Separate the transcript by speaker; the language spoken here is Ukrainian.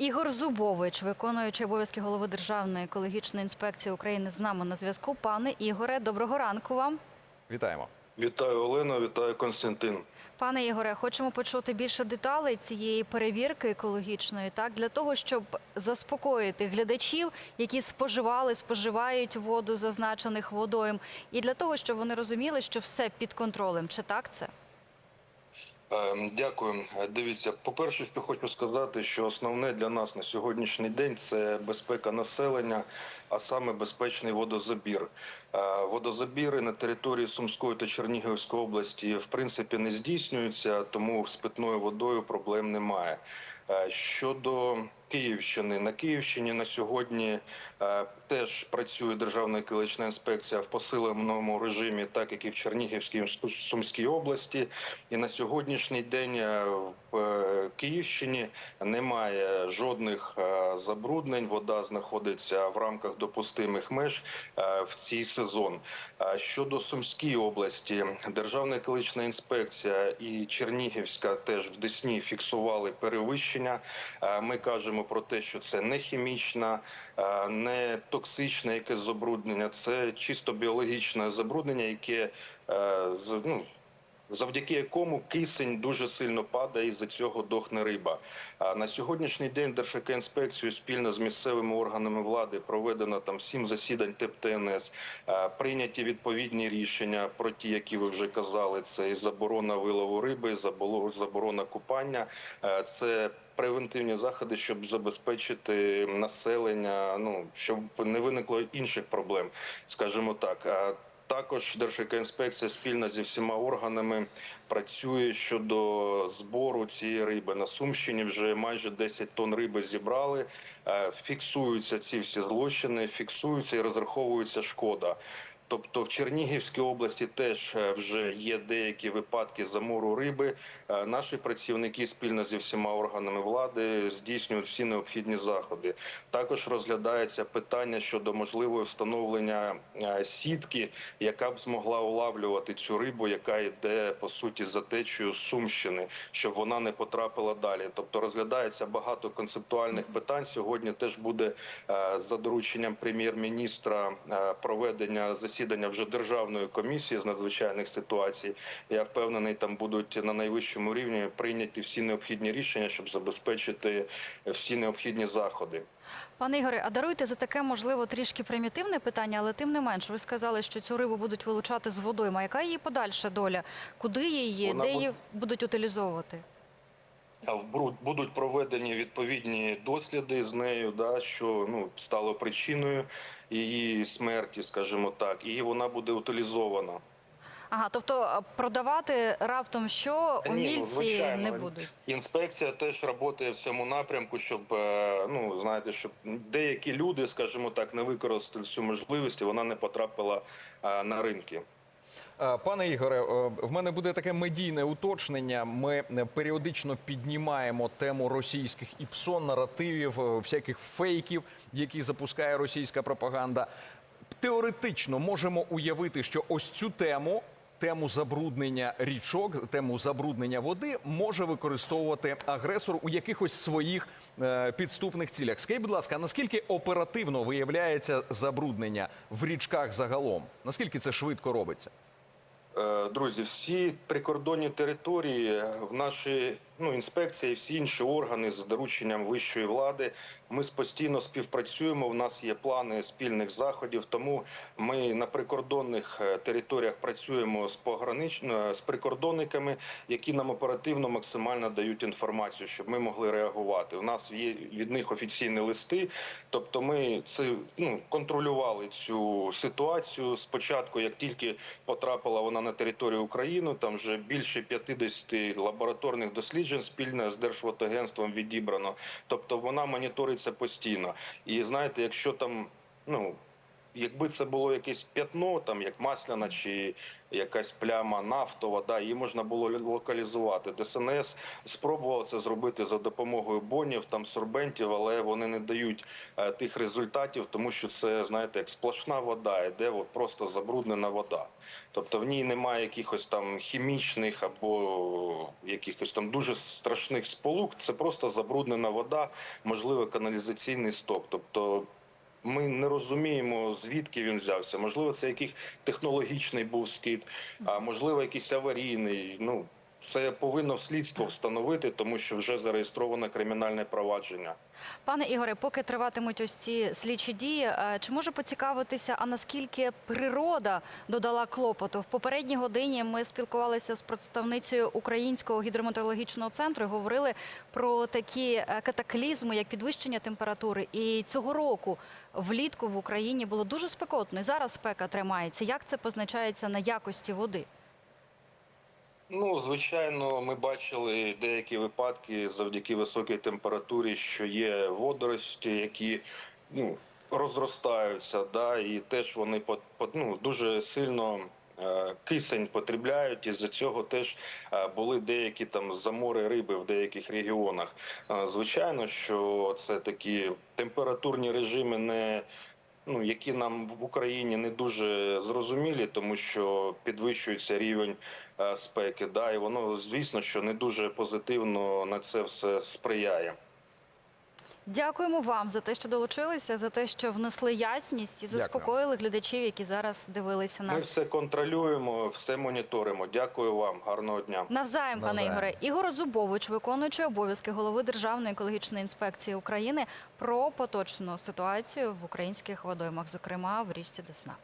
Speaker 1: Ігор Зубович, виконуючий обов'язки голови Державної екологічної інспекції України, з нами на зв'язку. Пане Ігоре, доброго ранку вам.
Speaker 2: Вітаємо.
Speaker 3: Вітаю Олено, вітаю Константин.
Speaker 1: Пане Ігоре, хочемо почути більше деталей цієї перевірки екологічної, так для того, щоб заспокоїти глядачів, які споживали, споживають воду зазначених водойм, і для того, щоб вони розуміли, що все під контролем. Чи так це?
Speaker 3: Е, Дякую. Дивіться, по-перше, що хочу сказати, що основне для нас на сьогоднішній день це безпека населення, а саме безпечний водозабір. Е, Водозабіри на території Сумської та Чернігівської області в принципі не здійснюються, тому з питною водою проблем немає. Е, Щодо Київщини, на Київщині на сьогодні е, теж працює Державна екологічна інспекція в посиленому режимі, так як і в Чернігівській і Сумській області. І на сьогоднішній день е, в Київщині немає жодних забруднень. Вода знаходиться в рамках допустимих меж в цей сезон. Щодо Сумської області, Державна екологічна інспекція і Чернігівська теж в Десні фіксували перевищення. Е, Ми кажемо про те, що це не хімічна, е, не токсичне якесь забруднення, це чисто біологічне забруднення, яке е, ну, завдяки якому кисень дуже сильно падає, і за цього дохне риба. А на сьогоднішній день Держекоінспекцією спільно з місцевими органами влади проведено там сім засідань ТЕП ТНС, е, прийняті відповідні рішення про ті, які ви вже казали. Це і заборона вилову риби, заборона купання. Це превентивні заходи, щоб забезпечити населення, ну щоб не виникло інших проблем, скажімо так. Також Держекоінспекція спільно зі всіма органами працює щодо збору цієї риби. На Сумщині вже майже 10 тонн риби зібрали. Е, Фіксуються ці всі злочини, фіксуються і розраховується шкода. Тобто в Чернігівській області теж е, вже є деякі випадки замору риби. Е, Наші працівники спільно зі всіма органами влади здійснюють всі необхідні заходи. Також розглядається питання щодо можливого встановлення е, сітки, яка б змогла улавлювати цю рибу, яка йде по суті за течею з Сумщини, щоб вона не потрапила далі. Тобто розглядається багато концептуальних питань. Сьогодні теж буде за дорученням прем'єр-міністра проведення засідання вже державної комісії з надзвичайних ситуацій. Я впевнений, там будуть на найвищому рівні прийняті всі необхідні рішення, щоб забезпечити всі необхідні заходи.
Speaker 1: Пане Ігоре, а даруйте за таке, можливо, трішки примітивне питання, але тим не менш, ви сказали, що цю рибу будуть вилучати з водою. Яка її подальша доля? Куди її,
Speaker 3: Вона
Speaker 1: де
Speaker 3: буде-
Speaker 1: її будуть утилізовувати?
Speaker 3: Бруд будуть проведені відповідні досліди з нею, да що ну стало причиною її смерті, скажімо так, і вона буде утилізована.
Speaker 1: Ага, тобто продавати раптом що
Speaker 3: Ні, ну,
Speaker 1: не будуть.
Speaker 3: Інспекція теж працює в цьому напрямку, щоб е, ну знаєте, щоб деякі люди, скажімо так, не використали цю можливість, і вона не потрапила е, на ринки.
Speaker 2: Е, Пане Ігоре, е, в мене буде таке медійне уточнення. Ми е, періодично піднімаємо тему російських іпсон, наративів, всяких фейків, які запускає російська пропаганда. Теоретично можемо уявити, що ось цю тему. Тему забруднення річок, тему забруднення води може використовувати агресор у якихось своїх е, підступних цілях. Скажіть, будь ласка, наскільки оперативно виявляється забруднення в річках загалом? Наскільки це швидко робиться?
Speaker 3: Е, Друзі, всі прикордонні території в нашій ну, інспекції, всі інші органи з дорученням вищої влади. Ми постійно співпрацюємо. У нас є плани спільних заходів. Тому ми на прикордонних е, територіях працюємо з погранично з прикордонниками, які нам оперативно максимально дають інформацію, щоб ми могли реагувати. У нас є від них офіційні листи. Тобто, ми це ну контролювали цю ситуацію. Спочатку, як тільки потрапила вона на територію України, там вже більше 50 лабораторних досліджень спільно з Держводагентством відібрано. Тобто вона моніториться постійно. І знаєте, якщо там ну якби це було якесь п'ятно, там як масляна чи якась пляма нафтова, да, її можна було локалізувати. ДСНС спробував це зробити за допомогою бонів, там сорбентів, але вони не дають е, тих результатів, тому що це знаєте, як сплошна вода, іде от просто забруднена вода. Тобто в ній немає якихось там хімічних або якихось там дуже страшних сполук. Це просто забруднена вода, можливо, каналізаційний сток. Тобто ми не розуміємо, звідки він взявся. Можливо, це якийсь технологічний був скид, а можливо, якийсь аварійний. Ну це повинно слідство встановити, тому що вже зареєстровано кримінальне провадження.
Speaker 1: Пане Ігоре, поки триватимуть ось ці слідчі дії, е, чи може поцікавитися, а наскільки природа додала клопоту? В попередній годині ми спілкувалися з представницею Українського гідрометеорологічного центру і говорили про такі е, катаклізми, як підвищення температури. І цього року влітку в Україні було дуже спекотно. І зараз спека тримається. Як це позначається на якості води?
Speaker 3: Ну, звичайно, ми бачили деякі випадки завдяки високій температурі, що є водорості, які ну, розростаються, да, і теж вони ну, дуже сильно е, кисень потребляють, і з цього теж е, були деякі там замори риби в деяких регіонах. Е, звичайно, що це такі температурні режими не. Ну, які нам в Україні не дуже зрозумілі, тому що підвищується рівень е, спеки, да, і воно звісно, що не дуже позитивно на це все сприяє.
Speaker 1: Дякуємо вам за те, що долучилися, за те, що внесли ясність і
Speaker 2: Дякую.
Speaker 1: заспокоїли глядачів, які зараз дивилися
Speaker 3: Ми все контролюємо, все моніторимо. Дякую вам, гарного дня.
Speaker 1: Навзаєм, пане. Ігоре. Ігор Зубович, виконуючий обов'язки голови Державної екологічної інспекції України, про поточну ситуацію в українських водоймах, зокрема в річці Десна.